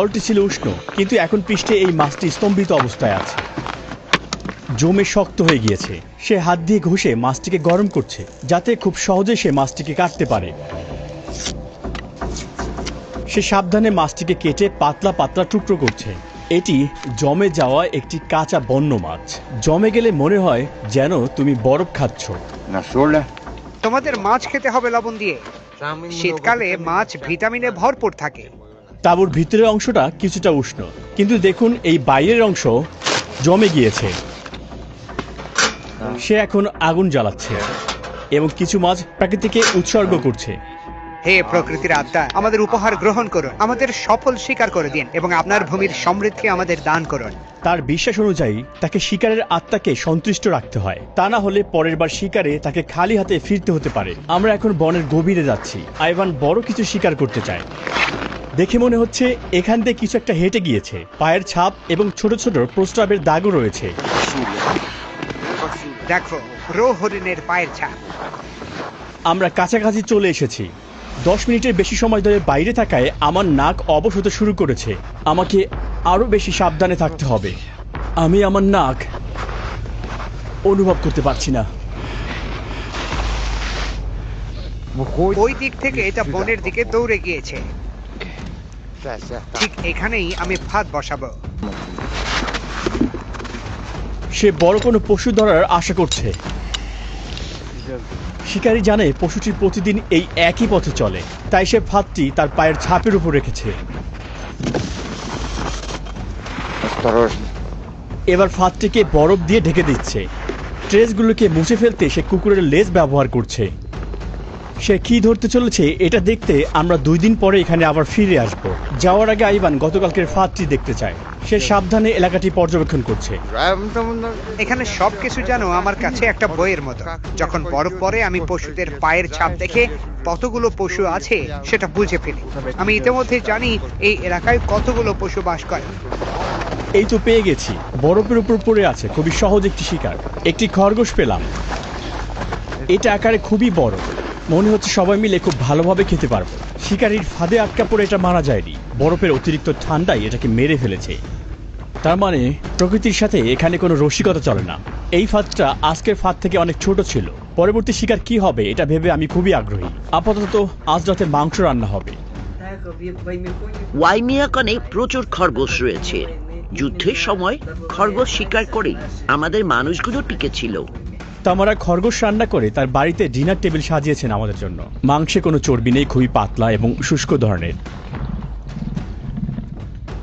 জলটি ছিল উষ্ণ কিন্তু এখন পৃষ্ঠে এই মাছটি স্তম্ভিত অবস্থায় আছে। জমে শক্ত হয়ে গিয়েছে। সে হাত দিয়ে ঘষে মাছটিকে গরম করছে যাতে খুব সহজে সে মাছটিকে কাটতে পারে। সে সাবধানে মাছটিকে কেটে পাতলা পাতলা টুকরো করছে। এটি জমে যাওয়া একটি কাঁচা বন্য মাছ। জমে গেলে মনে হয় যেন তুমি বরফ খাচ্ছ। তোমাদের মাছ খেতে হবে লবণ দিয়ে। শীতকালে মাছ ভিটামিনে ভরপুর থাকে। তাঁবুর ভিতরের অংশটা কিছুটা উষ্ণ। কিন্তু দেখুন এই বাইরের অংশ জমে গিয়েছে। সে এখন আগুন জ্বালাচ্ছে এবং কিছু মাছ প্রাকৃতিকে উৎসর্গ করছে। হে প্রকৃতির আত্মা আমাদের উপহার গ্রহণ করুন আমাদের সফল শিকার করে দিন এবং আপনার ভূমির সমৃদ্ধি আমাদের দান করুন। তার বিশ্বাস অনুযায়ী তাকে শিকারের আত্মাকে সন্তুষ্ট রাখতে হয়। তা না হলে পরের বার শিকারে তাকে খালি হাতে ফিরতে হতে পারে। আমরা এখন বনের গভীরে যাচ্ছি। আইভান বড় কিছু শিকার করতে চায়। দেখে মনে হচ্ছে এখান দিয়ে কিছু একটা হেঁটে গিয়েছে। পায়ের ছাপ এবং ছোট ছোট প্রস্রাবের দাগও রয়েছে। দেখো হরিণের পায়ের ছাপ। আমরা কাছাকাছি চলে এসেছি। দশ মিনিটের বেশি সময় ধরে বাইরে থাকায় আমার নাক অবশ হতে শুরু করেছে। আমাকে আরও বেশি সাবধানে থাকতে হবে। আমি আমার নাক অনুভব করতে পারছি না। ওই দিক থেকে এটা বনের দিকে দৌড়ে গিয়েছে। ঠিক এখানেই আমি ফাঁদ বসাবো। সে বড় কোনো পশু ধরার আশা করছে। শিকারী জানে পশুটি প্রতিদিন এই একই পথে চলে। তাই সে ফাঁদটি তার পায়ের ছাপের উপর রেখেছে। এবার ফাঁদটিকে বরফ দিয়ে ঢেকে দিচ্ছে। ট্রেসগুলোকে মুছে ফেলতে সে কুকুরের লেজ ব্যবহার করছে। সে কি ধরতে চলেছে এটা দেখতে আমরা দুই দিন পরে এখানে আবার ফিরে আসব। যাওয়ার আগে আইবান গতকালকের ফাঁদটি দেখতে চায়। সে সাবধানে এলাকাটি পর্যবেক্ষণ করছে। এখানে সবকিছু যেন আমার কাছে একটা বইয়ের মতো। যখন বরফ পরে আমি পশুদের পায়ের ছাপ দেখে কতগুলো পশু আছে সেটা বুঝে ফেলি। আমি ইতিমধ্যে জানি এই এলাকায় কতগুলো পশু বাস করে। এই তো পেয়ে গেছি। বরফের উপর পড়ে আছে খুবই সহজ একটি শিকার। একটি খরগোশ পেলাম। এটা আকারে খুবই বড়। মনে হচ্ছে সবাই মিলে খুব ভালোভাবে খেতে পারব। শিকারির ফাঁদে আটকা পড়ে এটা মারা যায়নি। বরফের অতিরিক্ত ঠান্ডাই এটাকে মেরে ফেলেছে। তার মানে প্রকৃতির সাথে এখানে কোনো রসিকতা চলে না। এই ফাঁদটা আজকের ফাঁদ থেকে অনেক ছোট ছিল। পরবর্তী শিকার কি হবে এটা ভেবে আমি খুবই আগ্রহী। আপাতত আজ রাতে মাংস রান্না হবে। ওয়াইমিয়াকনে প্রচুর খরগোশ রয়েছে। যুদ্ধের সময় খরগোশ শিকার করেই আমাদের মানুষগুলো টিকেছিল তামারা খরগোশ রান্না করে তার বাড়িতে ডিনার টেবিল সাজিয়েছেন আমাদের জন্য। মাংসে কোনো চর্বি নেই, খুবই পাতলা এবং শুষ্ক ধরনের।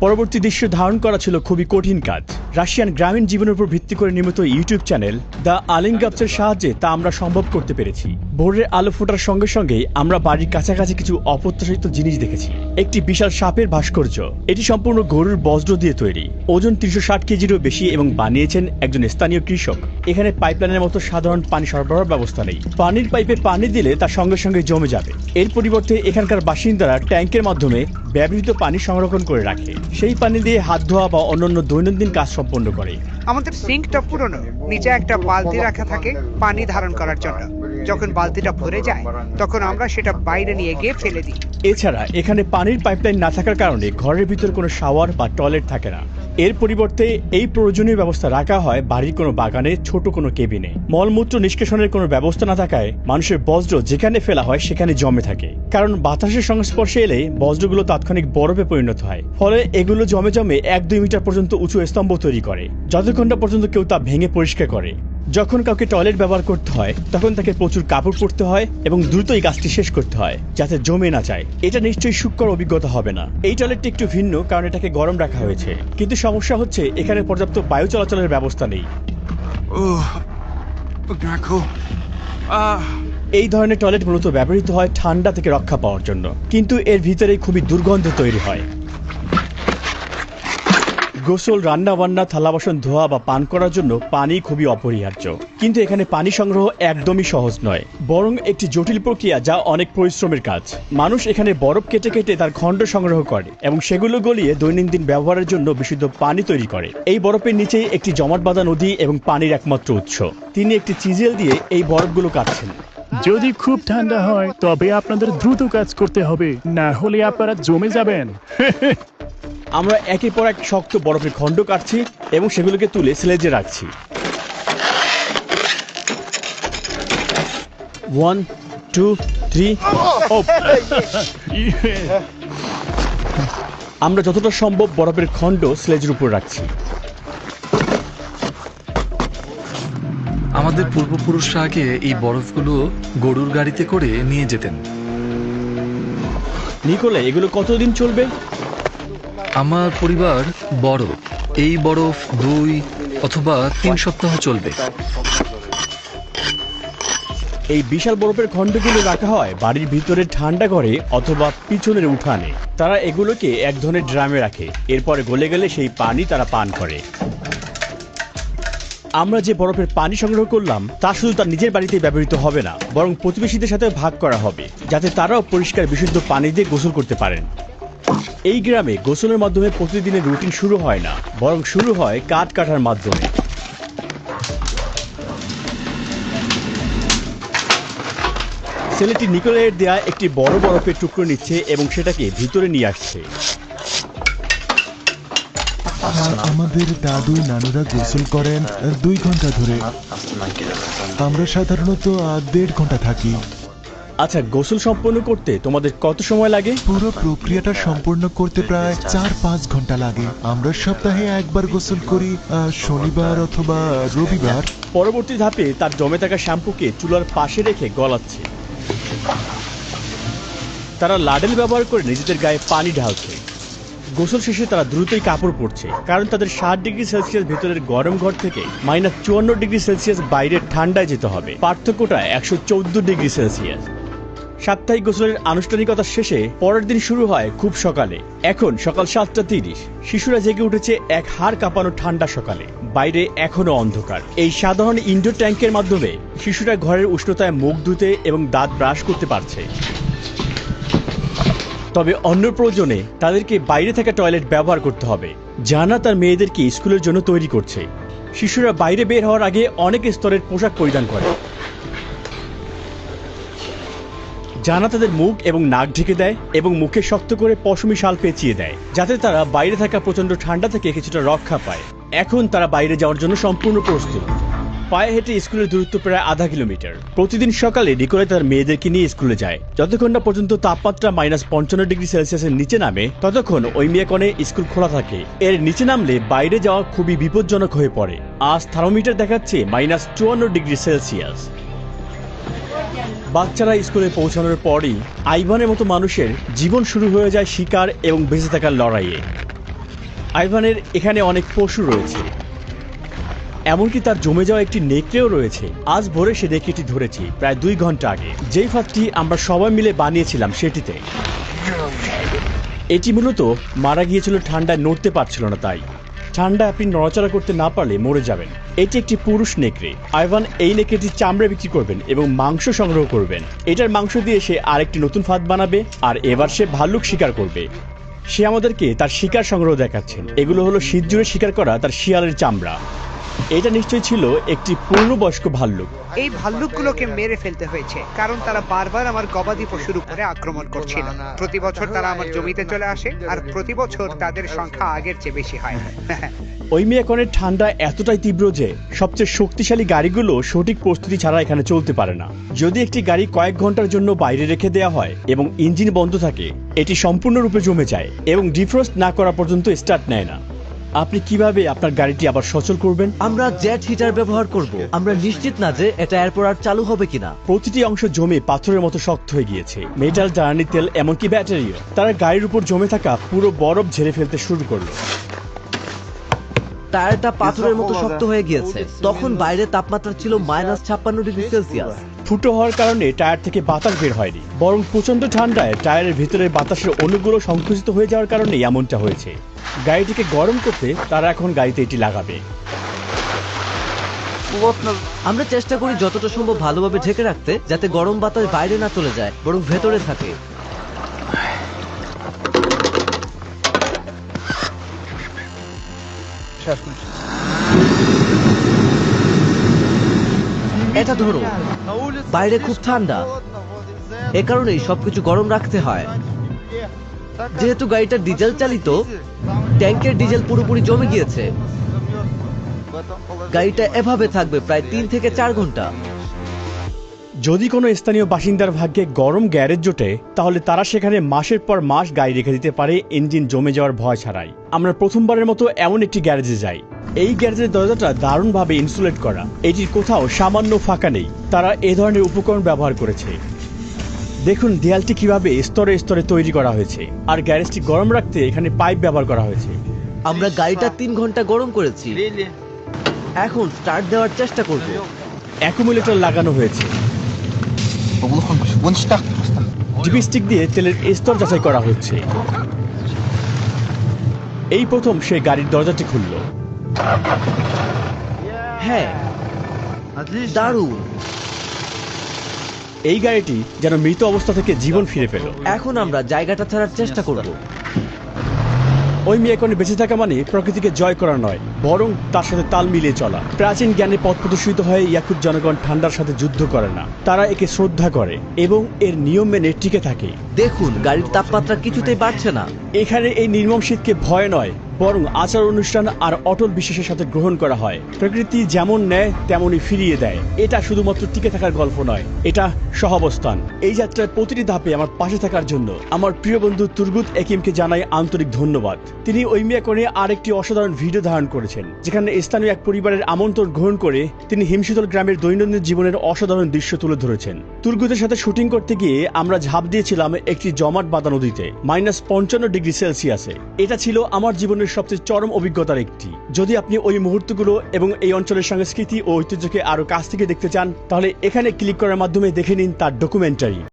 পরবর্তী দৃশ্য ধারণ করা ছিল খুবই কঠিন কাজ। রাশিয়ান গ্রামীণ জীবনের উপর ভিত্তি করে নির্মিত ইউটিউব চ্যানেল দ্য আলিঙ্গাপসের সাহায্যে তা আমরা সম্ভব করতে পেরেছি। ভোরের আলো ফোটার সঙ্গে সঙ্গে আমরা বাড়ির কাছাকাছি কিছু অপ্রত্যাশিত জিনিস দেখেছি। একটি বিশাল সাপের ভাস্কর্য। এটি সম্পূর্ণ গরুর বজ্র দিয়ে তৈরি। ওজন তিনশো ষাট কেজিরও বেশি এবং বানিয়েছেন একজন স্থানীয় কৃষক। এখানে পাইপলাইনের মতো সাধারণ পানি সরবরাহ ব্যবস্থা নেই। পানির পাইপে পানি দিলে তার সঙ্গে সঙ্গে জমে যাবে। এর পরিবর্তে এখানকার বাসিন্দারা ট্যাঙ্কের মাধ্যমে ব্যবহৃত পানি সংরক্ষণ করে রাখে। সেই পানি দিয়ে হাত ধোয়া বা অন্যান্য দৈনন্দিন কাজ সম্পন্ন করে। আমাদের সিঙ্কটা পুরনো। নিচে একটা বালতি রাখা থাকে পানি ধারণ করার জন্য। যখন বালতিটা ভরে যায়, তখন আমরা সেটা বাইরে নিয়ে গিয়ে ফেলে দিই। এছাড়া এখানে পানির পাইপলাইন না থাকার কারণে ঘরের ভিতর কোনো শাওয়ার বা টয়লেট থাকে না। এর পরিবর্তে এই প্রয়োজনীয় ব্যবস্থা রাখা হয় বাড়ির কোনো বাগানে, ছোট কোনো কেবিনে। মলমূত্র নিষ্কাশনের কোনো ব্যবস্থা না থাকায় মানুষের বজ্র যেখানে ফেলা হয় সেখানে জমে থাকে। কারণ বাতাসের সংস্পর্শে এলে বজ্রগুলো তাৎক্ষণিক বরফে পরিণত হয়। ফলে এগুলো জমে জমে এক দুই মিটার পর্যন্ত উঁচু স্তম্ভ তৈরি করে, যতক্ষণ পর্যন্ত কেউ তা ভেঙে পরিষ্কার করে। যখন কাউকে টয়লেট ব্যবহার করতে হয় তখন তাকে প্রচুর কাপড় পরতে হয় এবং দ্রুতই কাজটি শেষ করতে হয় যাতে জমে না যায়। এটা নিশ্চয়ই সুকর অভিজ্ঞতা হবে না। এই টয়লেটটি একটু ভিন্ন কারণ এটাকে গরম রাখা হয়েছে। কিন্তু সমস্যা হচ্ছে এখানে পর্যাপ্ত বায়ু চলাচলের ব্যবস্থা নেই। এই ধরনের টয়লেট মূলত ব্যবহৃত হয় ঠান্ডা থেকে রক্ষা পাওয়ার জন্য। কিন্তু এর ভিতরে খুবই দুর্গন্ধ তৈরি হয়। গোসল রান্না বান্না থালা বাসন ধোয়া বা পান করার জন্য পানি খুবই অপরিহার্য। কিন্তু এখানে পানি সংগ্রহ একদমই সহজ নয়, বরং একটি জটিল প্রক্রিয়া যা অনেক পরিশ্রমের কাজ। মানুষ এখানে বরফ কেটে কেটে তার খণ্ড সংগ্রহ করে এবং সেগুলো গলিয়ে দৈনন্দিন ব্যবহারের জন্য বিশুদ্ধ পানি তৈরি করে। এই বরফের নিচেই একটি জমাট বাঁধা নদী এবং পানির একমাত্র উৎস। তিনি একটি চিজেল দিয়ে এই বরফগুলো কাটছেন। যদি খুব ঠান্ডা হয়, তবে আপনাদের দ্রুত কাজ করতে হবে, না হলে আপনারা জমে যাবেন। আমরা একের পর এক শক্ত বরফের খণ্ড কাটছি এবং সেগুলোকে তুলে স্লেজে রাখছি। ওয়ান টু থ্রি আমরা যতটা সম্ভব বরফের খণ্ড স্লেজের উপর রাখছি। আমাদের পূর্বপুরুষরা আগে এই বরফগুলো গরুর গাড়িতে করে নিয়ে যেতেন। নিকোলে এগুলো কতদিন চলবে? আমার পরিবার বড়। এই বরফ দুই অথবা তিন সপ্তাহ চলবে। এই বিশাল বরফের খণ্ডগুলো রাখা হয় বাড়ির ভিতরে ঠান্ডা ঘরে অথবা পিছনের উঠানে। তারা এগুলোকে এক ধরনের ড্রামে রাখে। এরপরে গলে গেলে সেই পানি তারা পান করে। আমরা যে বরফের পানি সংগ্রহ করলাম, তা শুধু তার নিজের বাড়িতেই ব্যবহৃত হবে না, বরং প্রতিবেশীদের সাথে ভাগ করা হবে, যাতে তারাও পরিষ্কার, বিশুদ্ধ পানি দিয়ে গোসল করতে পারেন। এই গ্রামে গোসলের মাধ্যমে প্রতিদিনের রুটিন শুরু হয় না, বরং শুরু হয় কাঠ কাটার মাধ্যমে। ছেলেটি নিকোলের দেয়া একটি বড় বরফের টুকরো নিচ্ছে এবং সেটাকে ভিতরে নিয়ে আসছে। আমাদের দাদু নানুরা গোসল করেন দুই ঘণ্টা ধরে। আমরা সাধারণত দেড় ঘণ্টা থাকি। আচ্ছা গোসল সম্পন্ন করতে তোমাদের কত সময় লাগে? পুরো প্রক্রিয়াটা সম্পূর্ণ করতে প্রায় চার পাঁচ ঘণ্টা লাগে। আমরা সপ্তাহে একবার গোসল করি আহ, শনিবার অথবা রবিবার। পরবর্তী ধাপে তার জমে থাকা শ্যাম্পুকে চুলার পাশে রেখে গলাচ্ছে। তারা লাডেল ব্যবহার করে নিজেদের গায়ে পানি ঢালছে। গোসল শেষে তারা দ্রুতই কাপড় পরছে কারণ তাদের ষাট ডিগ্রি সেলসিয়াস ভেতরের গরম ঘর থেকে মাইনাস চুয়ান্ন ডিগ্রি সেলসিয়াস বাইরের ঠান্ডায় যেতে হবে। পার্থক্যটা একশো চৌদ্দ ডিগ্রি সেলসিয়াস। সাপ্তাহিক গোসলের আনুষ্ঠানিকতা শেষে পরের দিন শুরু হয় খুব সকালে। এখন সকাল সাতটা তিরিশ। শিশুরা জেগে উঠেছে এক হাড় কাঁপানো ঠান্ডা সকালে। বাইরে এখনও অন্ধকার। এই সাধারণ ইনডোর ট্যাঙ্কের মাধ্যমে শিশুরা ঘরের উষ্ণতায় মুখ ধুতে এবং দাঁত ব্রাশ করতে পারছে। তবে অন্য প্রয়োজনে তাদেরকে বাইরে থাকা টয়লেট ব্যবহার করতে হবে। জানা তার মেয়েদেরকে স্কুলের জন্য তৈরি করছে। শিশুরা বাইরে বের হওয়ার আগে অনেক স্তরের পোশাক পরিধান করে। জানা তাদের মুখ এবং নাক ঢেকে দেয় এবং মুখে শক্ত করে পশমি শাল পেঁচিয়ে দেয়, যাতে তারা বাইরে থাকা প্রচণ্ড ঠান্ডা থেকে কিছুটা রক্ষা পায়। এখন তারা বাইরে যাওয়ার জন্য সম্পূর্ণ প্রস্তুত। পায়ে হেঁটে স্কুলের দূরত্ব প্রায় আধা কিলোমিটার। প্রতিদিন সকালে নিকোলে তার মেয়েদেরকে নিয়ে স্কুলে যায়। যতক্ষণ না পর্যন্ত তাপমাত্রা মাইনাস পঞ্চান্ন ডিগ্রি সেলসিয়াসের নিচে নামে, ততক্ষণ ওই মেয়াকনে স্কুল খোলা থাকে। এর নিচে নামলে বাইরে যাওয়া খুবই বিপজ্জনক হয়ে পড়ে। আজ থার্মোমিটার দেখাচ্ছে মাইনাস চুয়ান্ন ডিগ্রি সেলসিয়াস। বাচ্চারা স্কুলে পৌঁছানোর পরই আইভানের মতো মানুষের জীবন শুরু হয়ে যায় শিকার এবং বেঁচে থাকার লড়াইয়ে। আইভানের এখানে অনেক পশু রয়েছে। এমনকি তার জমে যাওয়া একটি নেকড়েও রয়েছে। আজ ভোরে সে নেকড়েটি ধরেছি, প্রায় দুই ঘণ্টা আগে। যেই ফাঁদটি আমরা সবাই মিলে বানিয়েছিলাম সেটিতে। এটি মূলত মারা গিয়েছিল ঠান্ডায় নড়তে পারছিল না তাই। ঠান্ডা আপনি নড়াচড়া করতে না পারলে মরে যাবেন। এটি একটি পুরুষ নেকড়ে। আইভান এই নেকড়েটি চামড়া বিক্রি করবেন এবং মাংস সংগ্রহ করবেন। এটার মাংস দিয়ে সে আরেকটি নতুন ফাঁদ বানাবে আর এবার সে ভাল্লুক শিকার করবে। সে আমাদেরকে তার শিকার সংগ্রহ দেখাচ্ছেন। এগুলো হলো শীত জুড়ে শিকার করা তার শিয়ালের চামড়া। এটা নিশ্চয়ই ছিল একটি পূর্ণবয়স্ক ভাল্লুক। এই ভাল্লুকগুলোকে মেরে ফেলতে হয়েছে কারণ তারা বারবার আমার গবাদি পশুর উপরে আক্রমণ করছিল। প্রতি বছর তারা আমার জমিতে চলে আসে আর প্রতি বছর তাদের সংখ্যা আগের চেয়ে বেশি হয়। ওই মেয়াকনের ঠান্ডা এতটাই তীব্র যে সবচেয়ে শক্তিশালী গাড়িগুলো সঠিক প্রস্তুতি ছাড়া এখানে চলতে পারে না। যদি একটি গাড়ি কয়েক ঘণ্টার জন্য বাইরে রেখে দেওয়া হয় এবং ইঞ্জিন বন্ধ থাকে এটি সম্পূর্ণরূপে জমে যায় এবং ডিফ্রস্ট না করা পর্যন্ত স্টার্ট নেয় না। আপনি কীভাবে আপনার গাড়িটি আবার সচল করবেন? আমরা জেট হিটার ব্যবহার করব। আমরা নিশ্চিত না যে এটা এরপর আর চালু হবে কিনা। প্রতিটি অংশ জমে পাথরের মতো শক্ত হয়ে গিয়েছে। মেটাল জ্বালানি তেল এমনকি ব্যাটারিও। তারা গাড়ির উপর জমে থাকা পুরো বরফ ঝেড়ে ফেলতে শুরু করল। টায়ারটা পাথরের মতো শক্ত হয়ে গিয়েছে। তখন বাইরে তাপমাত্রা ছিল মাইনাস ছাপ্পান্ন ডিগ্রি সেলসিয়াস। ফুটো হওয়ার কারণে টায়ার থেকে বাতাস বের হয়নি বরং প্রচণ্ড ঠান্ডায় টায়ারের ভিতরের বাতাসের অণুগুলো সংকুচিত হয়ে যাওয়ার কারণে এমনটা হয়েছে। গাড়িটিকে গরম করতে তারা এখন গাড়িতে এটি লাগাবে। আমরা চেষ্টা করি যতটা সম্ভব ভালোভাবে ঢেকে রাখতে যাতে গরম বাতাস বাইরে না চলে যায় বরং ভেতরে থাকে। এটা ধরো, বাইরে খুব ঠান্ডা। এ কারণেই সবকিছু গরম রাখতে হয়। যেহেতু গাড়িটা ডিজেল চালিত, ট্যাঙ্কের ডিজেল পুরোপুরি জমে গিয়েছে। গাড়িটা এভাবে থাকবে প্রায় তিন থেকে চার ঘণ্টা। যদি কোনো স্থানীয় বাসিন্দার ভাগ্যে গরম গ্যারেজ জোটে, তাহলে তারা সেখানে মাসের পর মাস গাড়ি রেখে দিতে পারে, ইঞ্জিন জমে যাওয়ার ভয় ছাড়াই। আমরা প্রথমবারের মতো এমন একটি গ্যারেজে যাই। এই গ্যারেজের দরজাটা দারুণভাবে ইনসুলেট করা। এটির কোথাও সামান্য ফাঁকা নেই। তারা এ ধরনের উপকরণ ব্যবহার করেছে। দেখুন দেয়ালটি কীভাবে স্তরে স্তরে তৈরি করা হয়েছে। আর গ্যারেজটি গরম রাখতে এখানে পাইপ ব্যবহার করা হয়েছে। আমরা গাড়িটা তিন ঘণ্টা গরম করেছি। এখন স্টার্ট দেওয়ার চেষ্টা করব। অ্যাকুমুলেটর লাগানো হয়েছে। ডিপিস্টিক দিয়ে তেলের স্তর যাচাই করা হচ্ছে। এই প্রথম সে গাড়ির দরজাটি খুলল। হ্যাঁ দারুণ। এই গাড়িটি যেন মৃত অবস্থা থেকে জীবন ফিরে পেল। এখন আমরা জায়গাটা ছাড়ার চেষ্টা করব। ওই মেয়ে মেয়েকনে বেঁচে থাকা মানে প্রকৃতিকে জয় করা নয় বরং তার সাথে তাল মিলিয়ে চলা। প্রাচীন জ্ঞানে পথ প্রদর্শিত হয়ে ইয়াকুব জনগণ ঠান্ডার সাথে যুদ্ধ করে না। তারা একে শ্রদ্ধা করে এবং এর নিয়ম মেনে টিকে থাকে। দেখুন গাড়ির তাপমাত্রা কিছুতেই বাড়ছে না। এখানে এই নির্মম শীতকে ভয় নয় বরং আচার অনুষ্ঠান আর অটল বিশ্বাসের সাথে গ্রহণ করা হয়। প্রকৃতি যেমন নেয়, তেমনই ফিরিয়ে দেয়। এটা শুধুমাত্র টিকে থাকার গল্প নয়, এটা সহাবস্থান। এই যাত্রার প্রতিটি ধাপে আমার পাশে থাকার জন্য আমার প্রিয় বন্ধু তুরগুত একিমকে জানাই আন্তরিক ধন্যবাদ। তিনি ওই মিয়াকনে আরেকটি অসাধারণ ভিডিও ধারণ করেছেন, যেখানে স্থানীয় এক পরিবারের আমন্ত্রণ গ্রহণ করে তিনি হিমশীতল গ্রামের দৈনন্দিন জীবনের অসাধারণ দৃশ্য তুলে ধরেছেন। তুর্গুতের সাথে শুটিং করতে গিয়ে আমরা ঝাঁপ দিয়েছিলাম একটি জমাট বাঁধা নদীতে, মাইনাস পঞ্চান্ন ডিগ্রি সেলসিয়াসে। এটা ছিল আমার জীবনের সবচেয়ে চরম অভিজ্ঞতার একটি। যদি আপনি ওই মুহূর্তগুলো এবং এই অঞ্চলের সংস্কৃতি ও ঐতিহ্যকে আরও কাছ থেকে দেখতে চান, তাহলে এখানে ক্লিক করার মাধ্যমে দেখে নিন তার ডকুমেন্টারি